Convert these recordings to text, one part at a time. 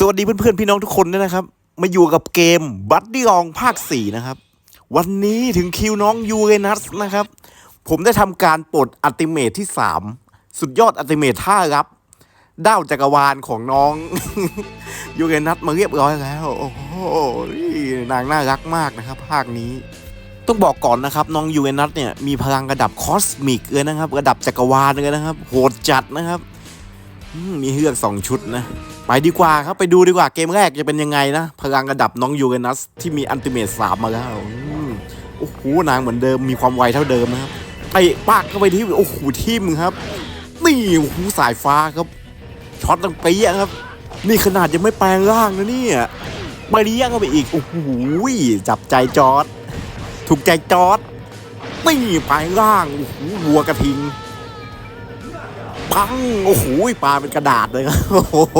สวัสดีเพื่อนๆ พี่น้องทุกคนด้วยนะครับ มาอยู่กับเกมบัตดี้ลองภาค 4 นะครับ วันนี้ถึงคิวน้องยูเรนัสนะครับ ผมได้ทำการปลดอัติเมทที่ 3 สุดยอดอัติเมทท่ารับด้าวจักรวาลของน้องยูเรนัสมาเรียบร้อยแล้ว โอ้โหนางน่ารักมากนะครับ ภาคนี้ ต้องบอกก่อนนะครับ น้องยูเรนัสเนี่ยมีพลังระดับคอสมิกเลยนะครับ ระดับจักรวาลเลยนะครับ โหดจัดนะครับ มีเลือกสองชุดนะ ไปดีกว่าครับไปดูดีกว่าเกมแรกจะเป็นยังไงนะ พลังระดับน้องยูเรนัสที่มีอันติเมตสามมาแล้วโอ้โหนางเหมือนเดิมมีความไวเท่าเดิมนะครับไปปากเข้าไปที่โอ้โหทิมครับ นี่โอ้โหสายฟ้าครับช็อตตั้งเปี้ยครับ นี่ขนาดยังไม่แปลงร่างนะเนี่ยไปเลี้ยงเข้าไปอีกโอ้โหจับใจจอดถูกใจจอดนี่แปลงร่างโอ้โหวัวกระทิง ปัง โอ้โหปลาเป็นกระดาษเลยครับโอ้โห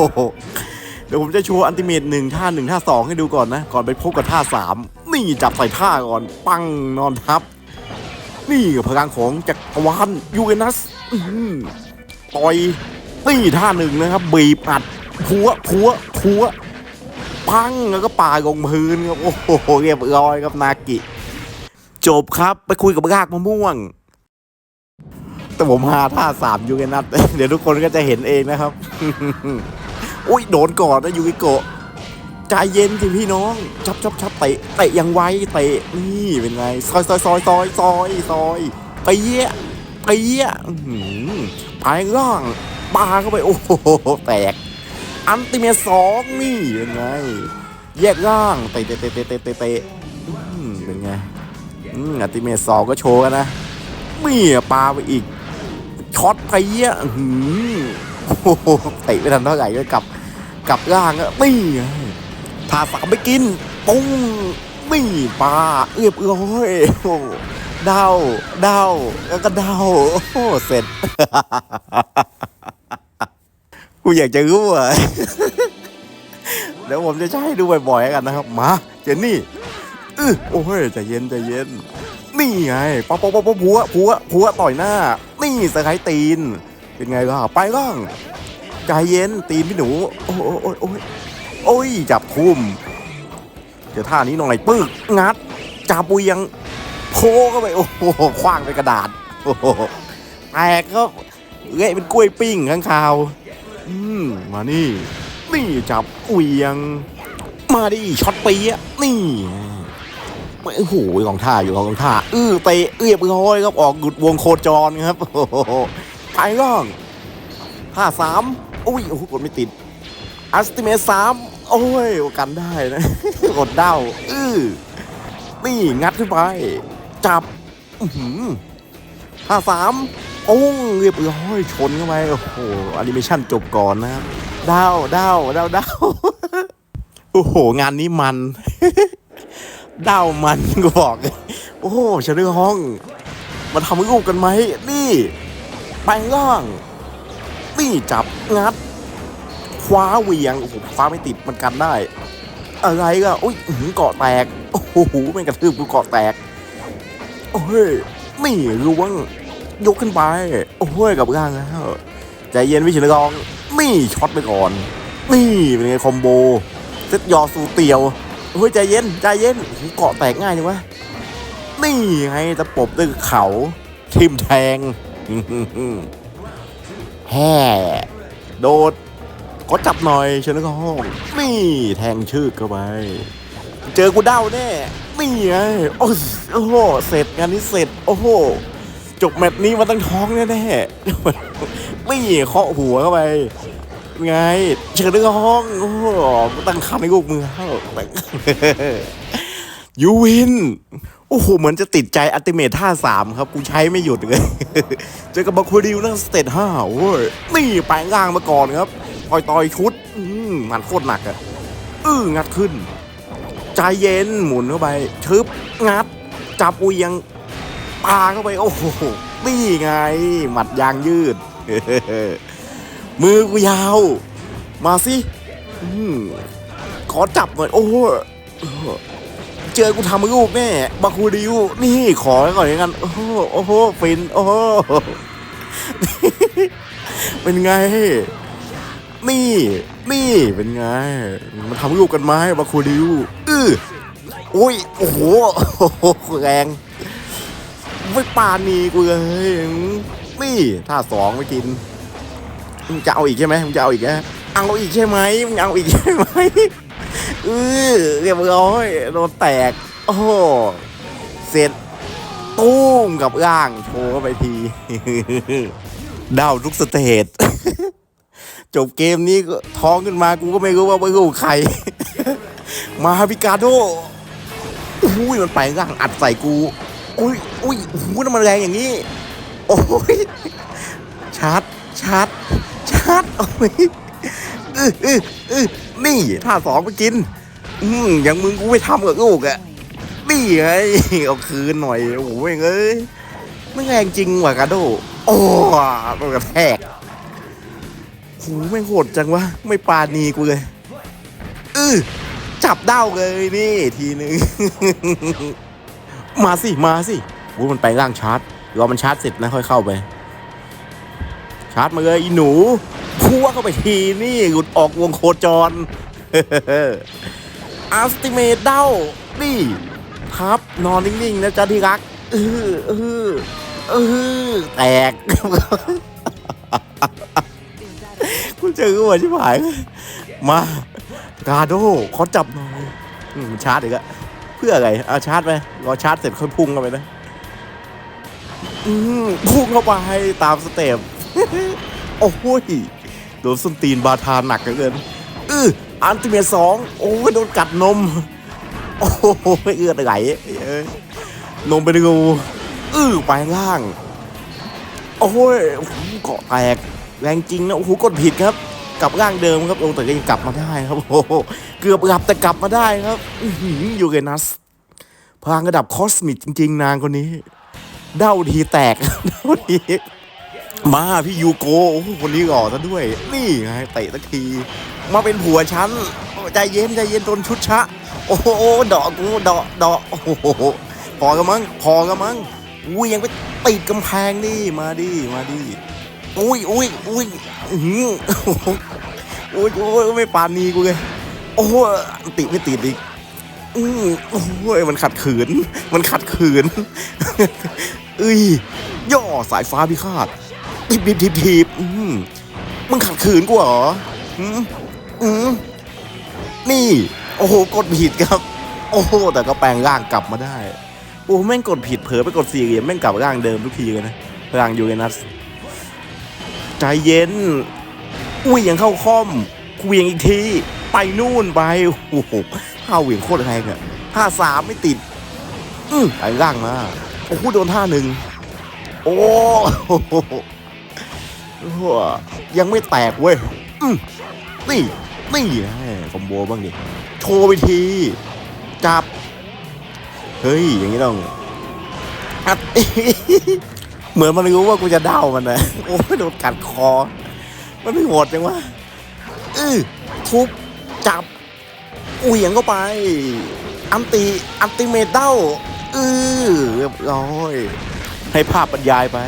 เดี๋ยวผมจะโชว์อันติเมตหนึ่งท่าหนึ่งท่าสองให้ดูก่อนนะ ก่อนไปพบกับท่าสามนี่จับใส่ท่าก่อน ปังนอนทับ นี่พลังของจักรวาลยูเรนัสอือหือต่อยนี่ท่าหนึ่งนะครับ บีบอัดพัวพัวพัวปังแล้วก็ปาลงพื้นครับโอ้โหเรียบร้อยครับนากิ จบครับไปคุยกับรากมะม่วง แต่ผมหาท่าสามยูเกนัทเดี๋ยวทุกคนก็จะเห็นเองนะครับ อุ้ยโดนก่อนนะยูกิโกะใจเย็นสิพี่น้องชับชับชับเตะเตะยังไวเตะนี่เป็นไงซอยซอยซอยซอยซอยซอยเตะเตะอื้อหือไปล่างปาเข้าไปโอ้โหแตก อันติเมตสองนี่เป็นไงแยกล่างเตะเตะเตะเตะเตะเตะเตะเป็นไงอันติเมตสองก็โชว์กันนะมียปาไปอีก ช็อตไปเยี่ยอื้อหือโอ้โหเตะไม่ทันเท่าไหร่ก็กลับกลับล่างก็นี่ทาสามไปกิน ปุ้งนี่ปลาเรียบร้อยโอ้เดาเดาแล้วก็เดาโอ้เสร็จกูอยากจะรู้อะเดี๋ยวผมจะใช้ดูบ่อยๆกันนะครับ มา เจนนี่อือโอ้ยใจเย็นใจเย็น นี่ไงป๊อปป๊อปป๊อปผัวผัวผัวต่อยหน้า นี่สไครตีน เป็นไงล่ะไปล่างใจเย็นตีนพี่หนู โอ้ยโอ้ยโอ้ยโอ้ยจับทุ่มเดี๋ยวท่านี้หน่อยปึ๊กงัดจับปุยยังโพเข้าไปโอ้โหคว้างไปกระดาษโอ้โหแตกก็เละเป็นกล้วยปิ้งข้างคาวอืมมานี่ นี่จับเวียง มาดิช็อตปีอะนี่ โอ้โหกองท่าอยู่กองท่าอื้อเตะเรียบร้อยครับออกหลุดวงโคจรครับโอ้โหไปร่องท่าสามอุ้ยโอ้โหกดไม่ติดอัสติเมสามโอ้ยกันได้นะกดเด้าอื้อนี่งัดขึ้นไป จับอื้อหือท่าสามโอ้งเรียบร้อยชนเข้าไปโอ้โหแอนิเมชันจบก่อนนะครับเด้าเด้าเด้าเด้าโอ้โห งานนี้มัน เดามันก็บอก โอ้ฉันเรื่องห้อง มาทำรูปกันไหมนี่ไปล่าง นี่จับงัด คว้าเวียง โอ้โหฟ้าไม่ติดมันกันได้ อะไรก็อุ้ยอื้อหือเกาะแตก โอ้โหม่งกระทืบกูเกาะแตก โอ้ยนี่ล้วงยกขึ้นไป โอ้ยกับร่างแล้วใจเย็นวิชิรกองนี่ช็อตไปก่อน นี่เป็นไงคอมโบ เซตยอสูเตียว เฮ้ยใจเย็นใจเย็นเกาะแตกง่ายจังวะนี่ไงตะปบด้วยเขาทิมแทงแห่โดดขอจับหน่อยเชญก็ห้องนี่แทงชื่อเข้าไป เจอกูเด้าแน่นี่ไงโอ้โหเสร็จงานนี้เสร็จ โอ้โหจบแมตช์นี้มาตั้งท้องแน่ๆนี่เคาะหัวเข้าไป ไงเชิญด้วยห้องโอ้โหตั้งคำให้ลูกมือเข้ายูวิน โอ้โห เหมือนจะติดใจอัติเมทท่าสามครับ กูใช้ไม่หยุดเลย เจอกับบาคูริวนั่งสเตตห้าโว้ย นี่แปลงร่างมาก่อนครับต่อยต่อยชุดมมันโคตรหนักอะอื้องัดขึ้น ใจเย็นหมุนเข้าไปชึบงัด จับอุยยังปาเข้าไป โอ้โห นี่ไง หมัดยางยืด มือกูยาว มาสิอขอจับหน่อย โอ้โหเจอกูทำลูกแน่บาคูดิวนี่ขอก่อนอย่างนั้นโอ้โหโอ้โหฟิน โอ้โหเป็นไง นี่ นี่เป็นไง มันทำลูกกันไหมบาคูริวอื้ออุ้ยโอ้โหแรงไม่ปานีกูเลยนี่ท่าสองไม่กิน มึงจะเอาอีกใช่ไหมมึงจะเอาอีกนะเอาอีกใช่ไหมมึงเอาอีกใช่ไหมเออเรียบร้อยโดนแตก โอ้โหเสร็จตุ้มกับร่างโชว์เข้าไปทีดาวทุกสเตจจบเกมนี้ก็ท้องขึ้นมากูก็ไม่รู้ว่าไม่รู้ใคร มาพิกาโดอุ้ยมันไปร่างอัดใส่กู อุ้ยอุ้ยโอ้โหน้ำมันแรงอย่างนี้ โอ้ยชาร์จชาร์จ ชาร์จโอ้ยอืออืออือนี่ท่าสองไปกิน อืมอย่างมึงกูไม่ทำกับลูกอะนี่ไงเอาคืนหน่อยโอ้โหแม่งเอ้ยไม่แรงจริงว่ะกาโด โอ้โดนกระแทกโหแม่งโหดจังวะ ไม่ปานีกูเลยเออจับเด้าเลยนี่ทีนึง มาสิ มาสิวูมันไปล่างชาร์จรอมันชาร์จเสร็จนะค่อยเข้าไป ชาร์จมาเลยอีหนู พัวเข้าไปทีนี่หลุดออกวงโคจรอัลติเมตเด้านี่ครับนอนนิ่งๆนะจ๊ะที่รักเออเออเออแตกคุณเจอกูชิบหาย มากาโดขอจับหน่อยชาร์จอีกอะเพื่ออะไรเอาชาร์จไปรอชาร์จเสร็จค่อยพุ่งเข้าไปนะพุ่งเข้าไปตามสเต็ปโอ้ย โดนส้นตีนบาทานหนักเกินอืออันติเมตสองโอ้ยโดนกัดนม โอ้โหไม่เอื้อไหลนมไปดูอื้อไปล่าง โอ้ยโหเกาะแตกแรงจริงนะโอ้โหกดผิดครับ กลับร่างเดิมครับโอ้แต่ก็ยังกลับมาได้ครับโอ้โหเกือบหลับแต่กลับมาได้ครับยูเกนัสพลังระดับคอสมิกจริง ๆ นางคนนี้ เด้าทีแตกเด้าที มาพี่ยูโกโอ้โหคนนี้หล่อซะด้วย นี่ไงเตะสักที มาเป็นผัวฉันใจเย็นใจเย็นโดนชุดชะ โอ้โหดอกกูดอกดอกโอ้โหพอกันมั้งพอกันมั้งอุ้ยยังไปติดกำแพงนี่มาดิมาดิอุ้ยอุ้ยอุ้ยอือหือโอ้ยโอ้ยไม่ปานีกูเลยโอ้โติดไม่ติดอีกอือโอ้ยมันขัดขืน มันขัดขืนเอ้ยย่อสายฟ้าพิฆาต ทีบทีบทีบทีบมึงขัดขืนกูเหรออืมอืมนี่ โอ้โห กดผิดครับ โอ้โห แต่ก็แปลงร่างกลับมาได้ โอ้แม่งกดผิดเผลอไปกดสี่เหลี่ยมแม่งกลับร่างเดิมทุกทีเลยนะ ร่างยูเรนัส ใจเย็น อุ้ยยังเข้าคอมเวียงอีกที ไปนู่นไป โอ้โหท่าเหวียงโคตรแรงอะท่าสามไม่ติด อือไปร่างมา โอ้โหโดนท่าหนึ่ง โอ้โหโอ้โห ยังไม่แตกเว้ยนี่ นี่ไงคอมโบบ้างดิ โชว์ไปที จับ เฮ้ย อย่างนี้ต้องอัดเหมือนมันรู้ว่ากูจะเด้ามันนะโอ้ยโดนกัดคอ มันไม่โหดจังวะอือทุบ จับเหวี่ยงเข้าไป อันติ อันติเมตเด้าอือเรียบร้อย ให้ภาพบรรยายไป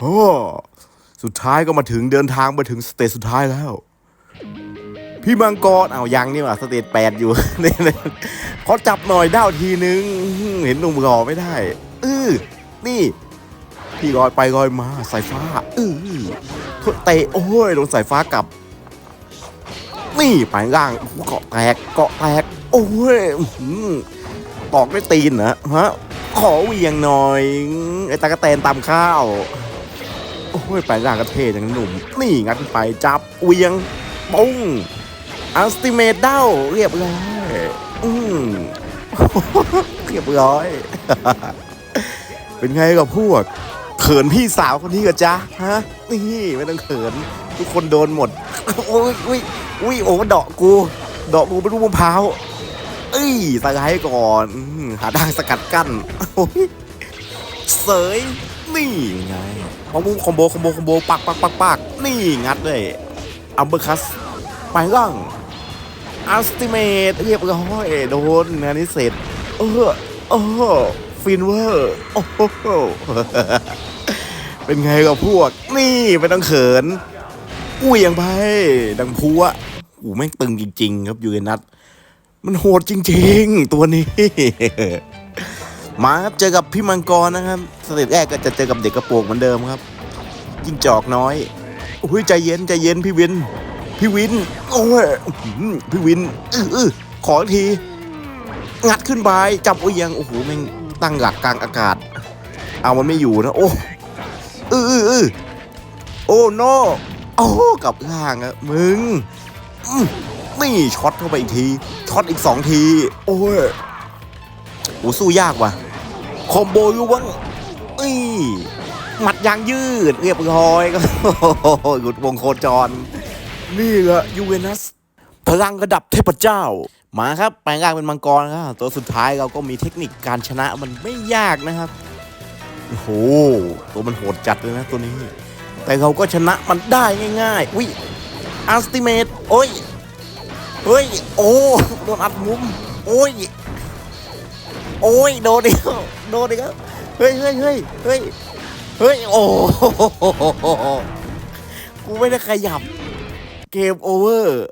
โอ้สุดท้ายก็มาถึงเดินทางมาถึงสเตจสุดท้ายแล้ว พี่มังกรเอายังนี่หว่าสเตจแปดอยู่เนี่ยเขอจับหน่อยด้าวทีนึง เห็นหนุ่มรอไม่ได้เออนี่พี่ลอยไปลอยมาสายฟ้าเอือเตะโอ้ยโดนสายฟ้ากลับ นี่ไปล่างเกาะแตกเกาะแตกโอ้ยตอกด้วยตีนนะฮะขอเวียงหน่อยไอ้ตากระแตนตำข้าว โอ้ยไปล่างกระเทศอย่างหนุ่ม นี่งัดไปจับเวียงปุ้งอัลสติเมตเด้าเรียบร้อยอืมเรียบร้อย เป็นไงกับพวกเขินพี่สาวคนนี้กับจ๊ะฮะนี่ไม่ต้องเขิน ทุกคนโดนหมดโอ้ยอุ้ยอุ้ยโอ้เดาะกูเดาะกูเป็นลูกมะพร้าวเอ้ยสไลด์ก่อน หาทางสกัดกั้นโอ้ยเสย นี่ไงคอมโบคอมโบคอมโบคอมโบปักปักปักปักนี่งัดเลยอัมเบอร์คัสไปล่างอัลติเมตเรียบร้อยโดนงานนี้เสร็จ เออเออฟินเวอร์โอ้โหเป็นไงกับพวก นี่ไม่ต้องเขินอุ้ยยังไปดังพัวโอ้แม่งตึงจริง ๆ ครับยูเรนัสมันโหดจริง ๆ ตัวนี้ มาครับเจอกับพี่มังกรนะครับสเตจแรกก็จะเจอกับเด็กกระโปรงเหมือนเดิมครับจิ้งจอกน้อยอุ้ยใจเย็นใจเย็นพี่วิน พี่วินโอ้ยพี่วินอืออือขอที งัดขึ้นไปจับโอ้ยยังโอ้โหแม่งตั้งหลักกลางอากาศ เอามันไม่อยู่นะ โอ้อื้ออื้ออือโอ้โนโอ้กับล่างอะมึงอือนี่ช็อตเข้าไปอีกทีช็อตอีกสองที โอ้ย โอ้สู้ยากว่ะคอมโบยู่วะนี่หมัดยางยืดเรียบร้อยก็หลุดวงโคจร นี่แหละยูเวนัส พลังระดับเทพเจ้า มาครับแปลงร่างเป็นมังกรครับตัวสุดท้ายเราก็มีเทคนิคการชนะมันไม่ยากนะครับโอ้โหตัวมันโหดจัดเลยนะตัวนี้ แต่เราก็ชนะมันได้ง่ายๆวิอัลติเมตโอ้ยเฮ้ยโอ้โดนอัดมุม โอ้ย โอ้ยโดนอีกโดนอีกแล้วเฮ้ยเฮ้ยเฮ้ยเฮ้ยเฮ้ยโอ้โหกูไม่ได้ขยับเกมโอเวอร์